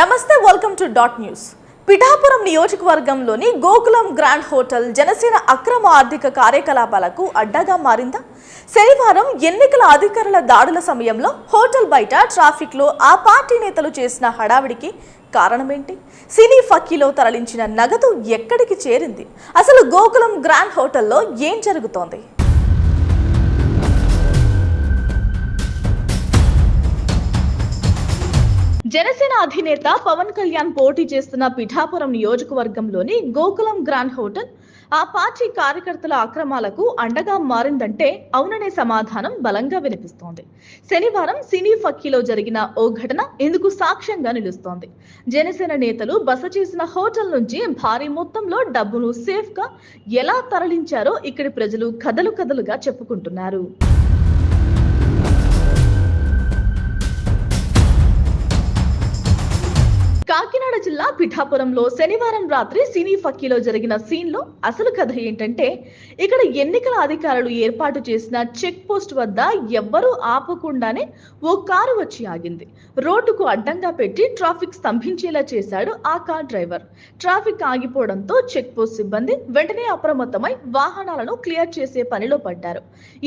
నమస్తే welcome to dot news Pithapuram నియోజకవర్గంలోని Gokulam grand hotel Janasena అక్రమ ఆర్థిక కార్యకలాపాలకు అడ్డగా మారిందా? శనివారం ఎన్నికల అధికారుల దాడుల సమయంలో హోటల్ బయట ట్రాఫిక్లో ఆ పార్టీ నేతలు చేసిన హడావిడికి కారణమేంటి? సినీ ఫక్కీలో తరలించిన నగదు ఎక్కడికి చేరింది? అసలు గోకులం గ్రాండ్ హోటల్లో ఏం జరుగుతోంది? జనసేన అధినేత పవన్ కళ్యాణ్ పోటీ చేస్తున్న పిఠాపురం నియోజకవర్గంలోని గోకులం గ్రాండ్ హోటల్ ఆ పార్టీ కార్యకర్తల అక్రమాలకు అండగా మారిందంటే అవుననే సమాధానం బలంగా వినిపిస్తోంది. శనివారం సినీ ఫక్కీలో జరిగిన ఓ ఘటన ఇందుకు సాక్ష్యంగా నిలుస్తోంది. జనసేన నేతలు బస చేసిన హోటల్ నుంచి భారీ మొత్తంలో డబ్బును సేఫ్గా ఎలా తరలించారో ఇక్కడి ప్రజలు కథలు కథలుగా చెప్పుకుంటున్నారు. జిల్లా పిఠాపురంలో శనివారం రాత్రి సినీ ఫక్కీలో జరిగిన సీన్లో అసలు కథ ఏంటంటే ఇక్కడ ఎన్నికల అధికారులు ఏర్పాటు చేసిన చెక్ పోస్ట్ వద్ద ఎవ్వరూ ఆపకుండానే ఓ కారు వచ్చి ఆగింది. రోడ్డుకు అడ్డంగా పెట్టి ట్రాఫిక్ స్తంభించేలా చేశాడు ఆ కార్ డ్రైవర్. ట్రాఫిక్ ఆగిపోవడంతో చెక్ పోస్ట్ సిబ్బంది వెంటనే అప్రమత్తమై వాహనాలను క్లియర్ చేసే పనిలో పడ్డారు.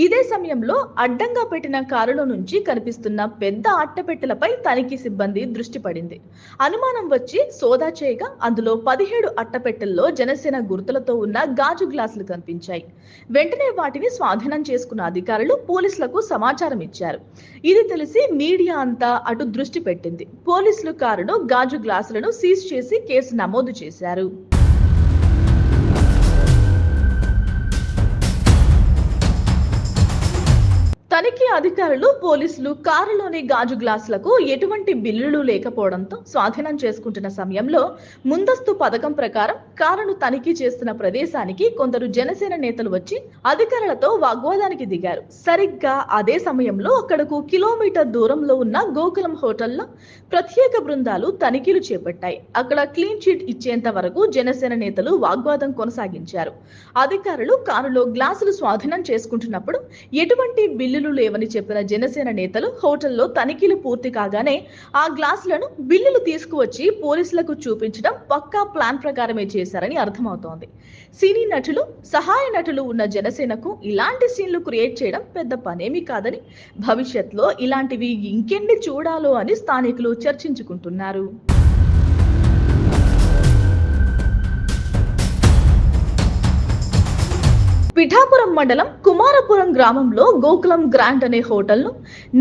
ఇదే సమయంలో అడ్డంగా పెట్టిన కారులో నుంచి కనిపిస్తున్న పెద్ద అట్టపెట్టెలపై తనిఖీ సిబ్బంది దృష్టి పడింది. అనుమానం వచ్చి సోదా చేయగా అందులో పదిహేడు అట్టపెట్టెల్లో జనసేన గుర్తులతో ఉన్న గాజు గ్లాసులు కనిపించాయి. వెంటనే వాటిని స్వాధీనం చేసుకున్న అధికారులు పోలీసులకు సమాచారం ఇచ్చారు. ఇది తెలిసి మీడియా అంతా అటు దృష్టి పెట్టింది. పోలీసులు కారును గాజు గ్లాసులను సీజ్ చేసి కేసు నమోదు చేశారు. అధికారులు పోలీసులు కారులోని గాజు గ్లాసులకు ఎటువంటి బిల్లులు లేకపోవడంతో స్వాధీనం చేసుకుంటున్న సమయంలో ముందస్తు పథకం ప్రకారం కారును తనిఖీ చేస్తున్న ప్రదేశానికి కొందరు జనసేన నేతలు వచ్చి అధికారులతో వాగ్వాదానికి దిగారు. సరిగ్గా అదే సమయంలో అక్కడకు కిలోమీటర్ దూరంలో ఉన్న గోకులం హోటల్లో ప్రత్యేక బృందాలు తనిఖీలు చేపట్టాయి. అక్కడ క్లీన్ చిట్ ఇచ్చేంత వరకు జనసేన నేతలు వాగ్వాదం కొనసాగించారు. అధికారులు కారులో గ్లాసులు స్వాధీనం చేసుకుంటున్నప్పుడు ఎటువంటి బిల్లులు లేవని చెప్పిన జనసేన నేతలు హోటల్లో తనిఖీలు పూర్తి కాగానే ఆ గ్లాసులను బిల్లులు తీసుకువచ్చి పోలీసులకు చూపించడం పక్కా ప్లాన్ ప్రకారమే చేశారని అర్థమవుతోంది. సినీ నటులు సహాయ నటులు ఉన్న జనసేనకు ఇలాంటి సీన్లు క్రియేట్ చేయడం పెద్ద పనేమీ కాదని భవిష్యత్తులో ఇలాంటివి ఇంకెన్ని చూడాలో అని స్థానికులు చర్చించుకుంటున్నారు. పిఠాపురం మండలం కుమారపురం గ్రామంలో గోకులం గ్రాండ్ అనే హోటల్ను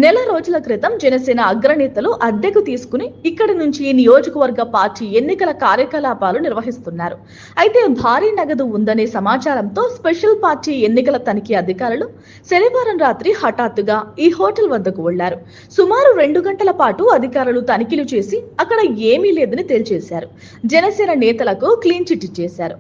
నెల రోజుల క్రితం జనసేన అగ్రనేతలు అద్దెకు తీసుకుని ఇక్కడి నుంచి నియోజకవర్గ పార్టీ ఎన్నికల కార్యకలాపాలు నిర్వహిస్తున్నారు. అయితే భారీ నగదు ఉందనే సమాచారంతో స్పెషల్ పార్టీ ఎన్నికల తనిఖీ అధికారులు శనివారం రాత్రి హఠాత్తుగా ఈ హోటల్ వద్దకు వెళ్ళారు. సుమారు రెండు గంటల పాటు అధికారులు తనిఖీలు చేసి అక్కడ ఏమీ లేదని తేల్చేశారు జనసేన నేతలకు క్లీన్ చిట్ ఇచ్చేశారు.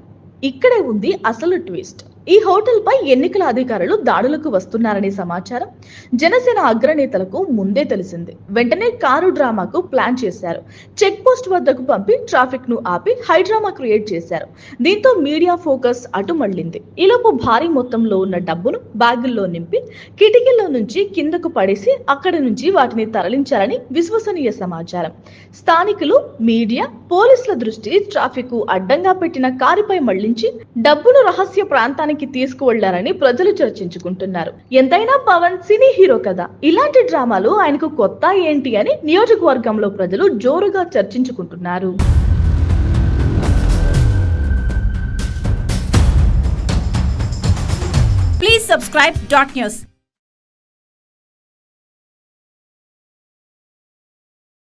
ఇక్కడే ఉంది అసలు ట్విస్ట్. ఈ హోటల్ పై ఎన్నికల అధికారులు దాడులకు వస్తున్నారనే సమాచారం జనసేన అగ్రనేతలకు ముందే తెలిసింది. వెంటనే కారు డ్రామాకు ప్లాన్ చేశారు. చెక్ పోస్ట్ వద్దకు పంపి ట్రాఫిక్ను ఆపి హైడ్రామా క్రియేట్ చేశారు. దీంతో మీడియా ఫోకస్ అటు మళ్ళింది. ఈలోపు భారీ మొత్తంలో ఉన్న డబ్బును బ్యాగుల్లో నింపి కిటికీల్లో నుంచి కిందకు పడేసి అక్కడి నుంచి వాటిని తరలించారని విశ్వసనీయ సమాచారం. స్థానికులు మీడియా పోలీసుల దృష్టి ట్రాఫిక్ అడ్డంగా పెట్టిన కారుపై మళ్ళించి డబ్బును రహస్య ప్రాంతానికి తీసుకువెళ్ళారని ప్రజలు చర్చించుకుంటున్నారు. ఎంతైనా పవన్ సినీ హీరో కదా. ఇలాంటి డ్రామాలు ఆయనకు కొత్త ఏంటి అని నియోజకవర్గంలో ప్రజలు జోరుగా చర్చించుకుంటున్నారు. Please subscribe dot news.